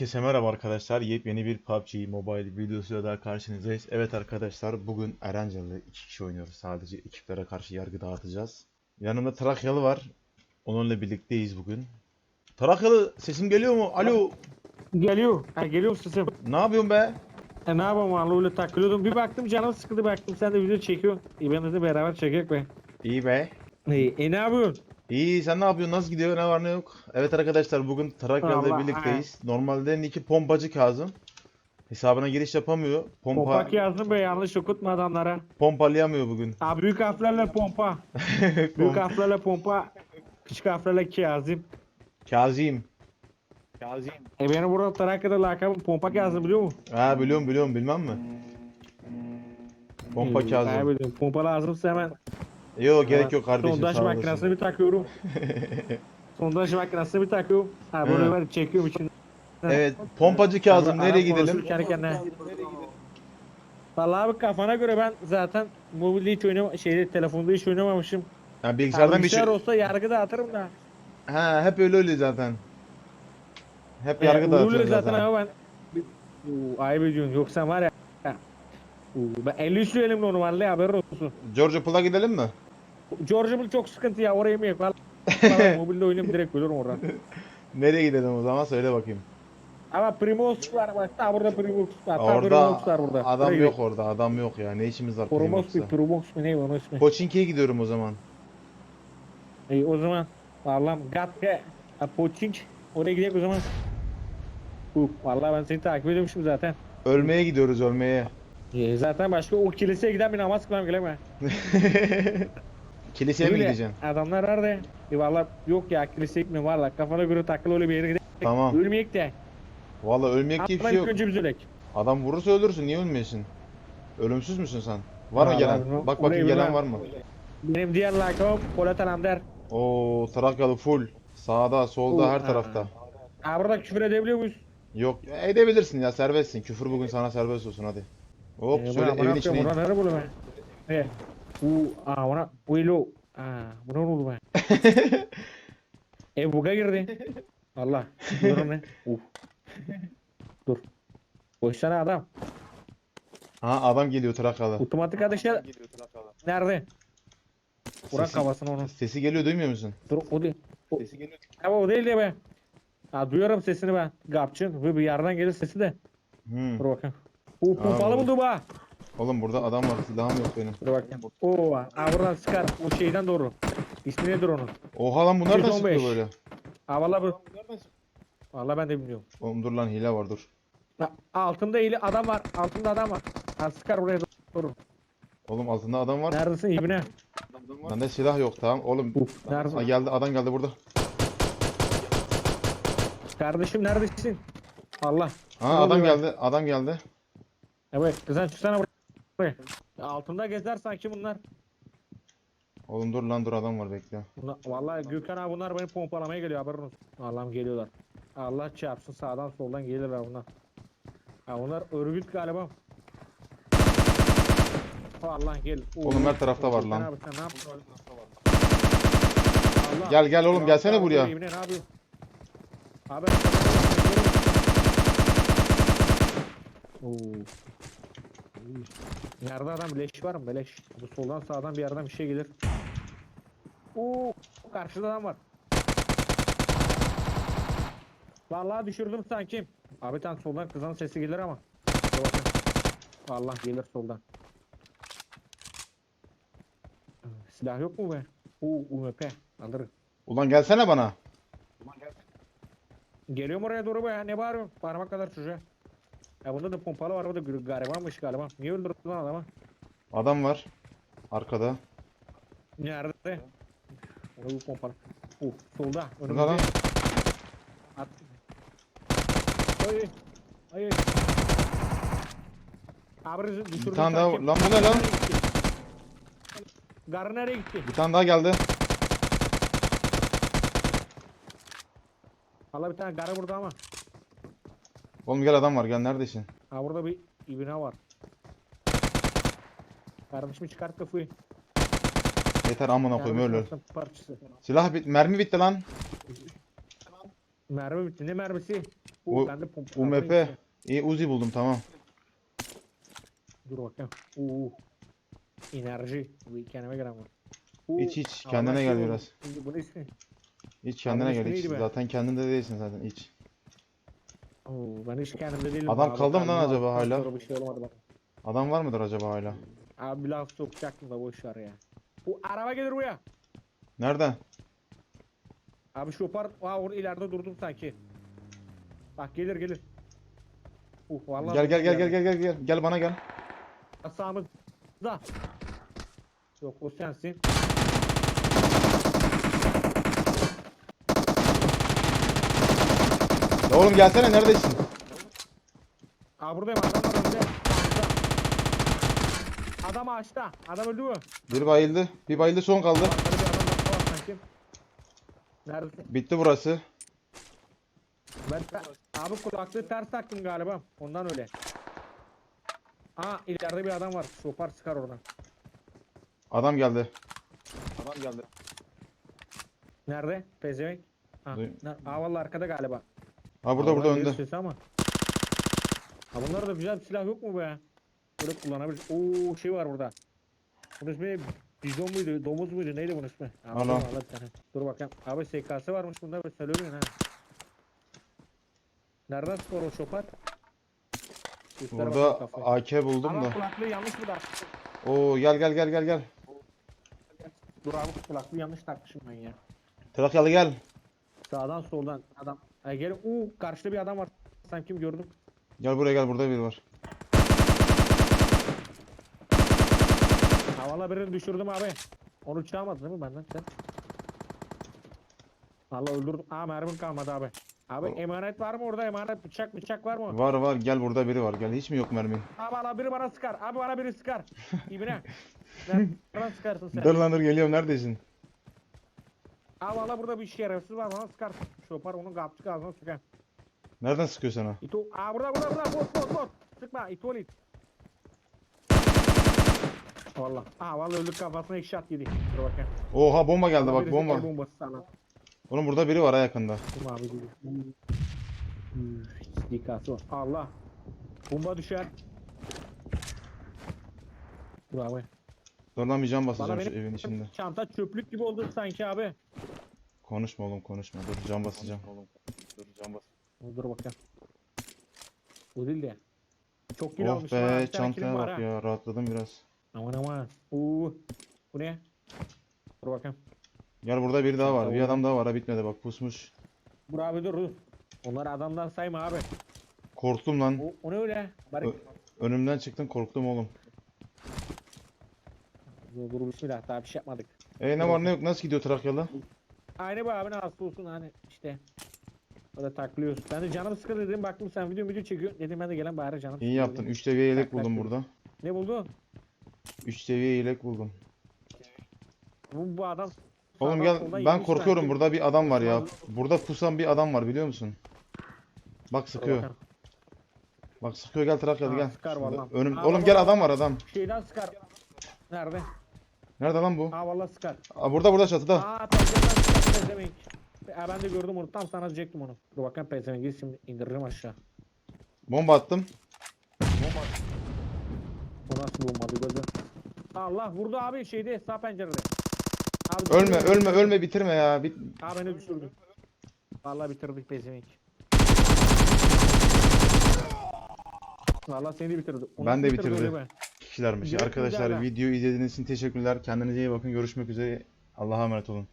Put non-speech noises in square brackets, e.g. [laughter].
Herkese merhaba arkadaşlar. Yepyeni bir PUBG Mobile videosuyla daha karşınızdayız. Evet arkadaşlar bugün Erencil'de iki kişi oynuyoruz. Sadece ekiplere karşı yargı dağıtacağız. Yanımda Trakyalı var. Onunla birlikteyiz bugün. Trakyalı sesim geliyor mu? Alo. Geliyor. Ha, geliyor sesim. Ne yapıyorsun be? E ne yapalım vallahi öyle takılıyordum. Bir baktım canım sıkıldı baktım sen de video çekiyorsun. İyi ben de beraber çekecek be. İyi be. İyi. E ne yapıyorsun? İyi sen ne yapıyorsun? Nasıl gidiyor? Ne var ne yok? Evet arkadaşlar bugün Trakyalı'yla Allah, birlikteyiz. Normalde Nick'i pompacı Kazım. Hesabına giriş yapamıyor. Pompa, Pompak yazdım be yanlış okutma adamlara. pompalayamıyor bugün. Ha büyük harflerle pompa. [laughs] büyük harflerle pompa. Küçük harflerle kazım. Kazim. E benim burada Trakya'da lakabım pompak yazdım biliyor musun? Ha biliyorum biliyorum bilmem mi? Pompa İyi, Kazım. ha, biliyorum. Pompa lazımsa hemen. Yok gerek yok kardeşim Sondaj sağ makinesini bir takıyorum. [laughs] Sondaj makinesini bir takıyorum. Ha Hı. ben çekiyorum için. Evet pompacı Kazım nereye gidelim? Vallahi abi kafana göre ben zaten mobilde hiç oynama şeyde telefonda hiç oynamamışım. Ha, bilgisayardan bir şey. Olsa yargı dağıtırım da. Ha hep öyle öyle zaten. Hep Ee, yargı uğurlu dağıtıyor zaten zaten. ama ben. Oo, ayıp ediyorsun yoksa var ya. ya. Oo, ben 53 elimle normalde haberin olsun. George Pool'a gidelim mi? George Bull çok sıkıntı ya oraya mı yok? Vallahi [laughs] mobilde oynayayım direkt ölürüm oradan. Nereye gidelim o zaman söyle bakayım. Ama Primos var bak ta burada Primos var. Ta Orada Primos var burada. adam Buraya yok orada adam yok ya ne işimiz var Primos bir. Primos mu ne onun ismi? Pochinki'ye gidiyorum o zaman. İyi o zaman Allah'ım Gatke Poçink oraya gidelim o zaman. Uh, vallahi ben seni takip ediyormuşum zaten. Ölmeye gidiyoruz ölmeye. Ee, zaten başka o kiliseye giden bir namaz kılam geleme. [laughs] Kiliseye mi Öyle, gideceksin? Adamlar nerede? E valla yok ya kiliseye gitmiyorum valla kafana göre takıl öyle bir yere gidelim. Tamam. Ölmeyek de. Vallahi ölmeyecek diye bir şey ilk yok. önce biz ölek. Adam vurursa ölürsün niye ölmeyesin? Ölümsüz müsün sen? Var mı Vallahi gelen? bilmem. Bak Orayı bakayım gelen bilmem. var mı? Benim diğer lakabım Polat Alamder. Oo Trakyalı full. Sağda, solda, her tarafta. Ha burada küfür edebiliyor muyuz? Yok edebilirsin ya serbestsin. Küfür bugün sana serbest olsun hadi. Hop Ee, şöyle evin içine. in. Buna nerede bunu ben? Evet. Bu Willow. Aa buna ne oldu ben? e buga girdi. Allah. Dur ne? Uf. Dur. Koşsana adam. Ha adam geliyor Trakyalı. Otomatik ateşe nerede? Burak Sesi- kafasına onu. Sesi geliyor duymuyor musun? Dur o değil. O, ama o değil de be. Ha duyuyorum sesini ben. Gapçın. Ve bir yerden gelir sesi de. Hmm. Dur bakayım. O pompalı bu- buldu ba. Oğlum burada adam var silahım yok benim. Dur bakayım. Oo, ha buradan sıkar. O şeyden doğru. İsmi nedir onun? Oha lan bu nereden 115. çıkıyor böyle? Ha valla bu. Valla ben de bilmiyorum. Oğlum dur lan hile var dur. Ha, altında eli adam var. Altında adam var. Ha sıkar buraya doğru. Oğlum altında adam var. Neredesin ibne? Bende silah yok tamam. Oğlum Uf, Aa, neredesin? geldi adam geldi burada. Kardeşim neredesin? Allah. Ha adam geldi. Adam geldi. Evet kızan çıksana buraya. Ya altında gezer sanki bunlar. Oğlum dur lan dur adam var bekle. Bunlar, vallahi Gökhan abi bunlar beni pompalamaya geliyor haberin olsun. Allah'ım geliyorlar. Allah çarpsın sağdan soldan gelirler bunlar. Ha bunlar örgüt galiba. Allah gel. Oğlum her tarafta var lan. Abi sen ne yaptın? Allah. Gel gel oğlum gelsene abi, buraya. Abi. Oo. Nerede adam leş var mı beleş? Bu soldan sağdan bir yerden bir şey gelir. Oo, karşıda adam var. Vallahi düşürdüm sanki. Abi tam soldan kızan sesi gelir ama. Vallahi gelir soldan. Silah yok mu be? Oo, UMP. Alırım. Ulan gelsene bana. Geliyorum oraya doğru be. Ne bağırıyorsun? Parmak kadar çocuğa. Ya bunda da pompalı var. O da garibanmış galiba. Niye öldürdün lan adamı? Adam var. Arkada. Nerede? Orada bu pompalı. Uh, solda. Burada lan. At. Ay. Ay. ay. Abi. Bir tane daha lan bu ne lan? Garı nereye gitti? Bir tane daha geldi. Valla bir tane garı burada ama. Oğlum gel adam var gel neredesin? Ha burada bir ibine var. Kardeşimi çıkart kafayı. Yeter amına koyayım öl öl. Parçası. Silah bit mermi bitti lan. Mermi bitti. Ne mermisi? U- bende pompa. UMP. İyi Uzi buldum tamam. Dur bakayım. Oo. Enerji. Bu kendime gelen var. Oo, İç iç kendine şey gel oldu. biraz. Şimdi bu ne ismi? İç kendine gel iç. Zaten kendinde değilsin zaten iç. Oo, ben hiç kendimde değilim. Adam Abi, kaldı mı lan acaba hala? sonra Bir şey olmadı bana. Adam var mıdır acaba hala? Abi laf sokacaktım da boş ver ya. Bu araba gelir buraya. Nereden? Abi şoför Aa, orada ileride durdum sanki. Bak gelir gelir. Uh, vallahi Gel gel gel gel gel gel gel. Gel bana gel. Sağımızda. Yok o sensin. Ya oğlum gelsene neredesin? Aa buradayım adam var. Sağımızda. Adam ağaçta. Adam öldü mü? Bir bayıldı. Bir bayıldı son kaldı. Arkada bir adam daha var sanki. Neredesin? Bitti burası. Ben, ben- abi kulaklığı ters taktım galiba. Ondan öyle. Aa ileride bir adam var. Şopar sıkar oradan. Adam geldi. Adam geldi. Nerede? Pezevenk. Ha, Duy- ne- Aa vallahi arkada galiba. Ha burada burada önde. sesi ama. Ha bunlarda da güzel bir silah yok mu be? Böyle kullanabilir. Oo şey var burada. Bunun ismi bizon muydu? Domuz muydu? Neydi bunun ismi? Ha, Al, dur, al. al bir tane. Dur bakayım. Abi SK'sı varmış bunda böyle söylemiyorsun ha. Nereden spor o şopat? Burada. AK buldum Ama da. kulaklığı yanlış mı taktım? Oo gel gel gel gel gel. Dur abi kulaklığı yanlış takmışım ben ya. Trakyalı gel. Sağdan soldan adam. Ay gelin. Uuu karşıda bir adam var. Sen kim gördüm? Gel buraya gel burada biri var. Ha valla birini düşürdüm abi. Onu çalmadın değil mi benden sen? Valla öldürdüm. Aa mermim kalmadı abi. Abi O- emanet var mı orada emanet bıçak bıçak var mı? Var var gel burada biri var. Gel hiç mi yok mermin? Abi valla biri bana sıkar. Abi bana biri sıkar. [laughs] İbine. Nereden sıkarsın sen? Dur lan dur geliyorum neredesin? Abi valla burada bir şerefsiz var bana sıkar. Şopar onun kapçık ağzına sıkar. Nereden sıkıyor sana? İto. Aa burada burada burada bot bot bot. Sıkma itolit. Valla. Aa valla öldük kafasına iki shot yedi. Dur bakayım. Oha bomba geldi bak bomba. bombası sana. Oğlum burada biri var ha yakında. Dur abi dur. Hmm, İstikası var. Allah. Bomba düşer. Dur abi. Dur lan bir Bana basacağım şu evin içinde. çanta çöplük gibi oldu sanki abi. Konuşma oğlum konuşma. Dur can basacağım. Oğlum. Dur can bas. Dur bakayım. Bu değil de. Çok kilo Oh be Bir çantaya bak ha. ya rahatladım biraz. Aman aman. Uuu. Bu ne? Dur bakayım. Gel burada biri daha var. Bir adam daha var ha bitmedi bak pusmuş. Dur abi dur dur. Onları adamdan sayma abi. Korktum lan. O, o ne öyle? Bari. Ö- Önümden çıktın korktum oğlum. Dur, dur bismillah daha bir şey yapmadık. E ne var ne yok nasıl gidiyor Trakyalı? Aynı bu abi nasıl olsun hani işte. Öyle taklıyoruz. Ben de canım sıkıldı dedim baktım sen video video çekiyorsun. Dedim ben de gelen bari canım İyi yaptın. dedim. 3 seviye yelek buldum burada. Ne buldu? 3 seviye yelek buldum. Bu, bu adam Oğlum gel ben korkuyorum sanki. burada bir adam var ya. Burada pusan bir adam var biliyor musun? Bak sıkıyor. Bak sıkıyor gel Trakyalı Aa, gel. sıkar vallahi. Önüm Aa, oğlum gel adam var adam. Şeyden sıkar. Nerede? Nerede lan bu? Aa vallahi sıkar. Aa, burada burada çatıda. Aa pezevenk. Aa ben de gördüm onu tam sana diyecektim onu. Dur bakayım pezevenk şimdi indiririm aşağı. Bomba attım. Bu nasıl olmadı gözü? Allah vurdu abi şeyde sağ pencerede. Abi Ölme düşürdü. ölme ölme bitirme ya. Bit Aa beni düşürdü. Vallahi bitirdik pezevenk. Vallahi seni de bitirdi. O Ben de bitirdi bitirdi. kişilermiş. Arkadaşlar videoyu izlediğiniz için teşekkürler. Kendinize iyi bakın. Görüşmek üzere. Allah'a emanet olun.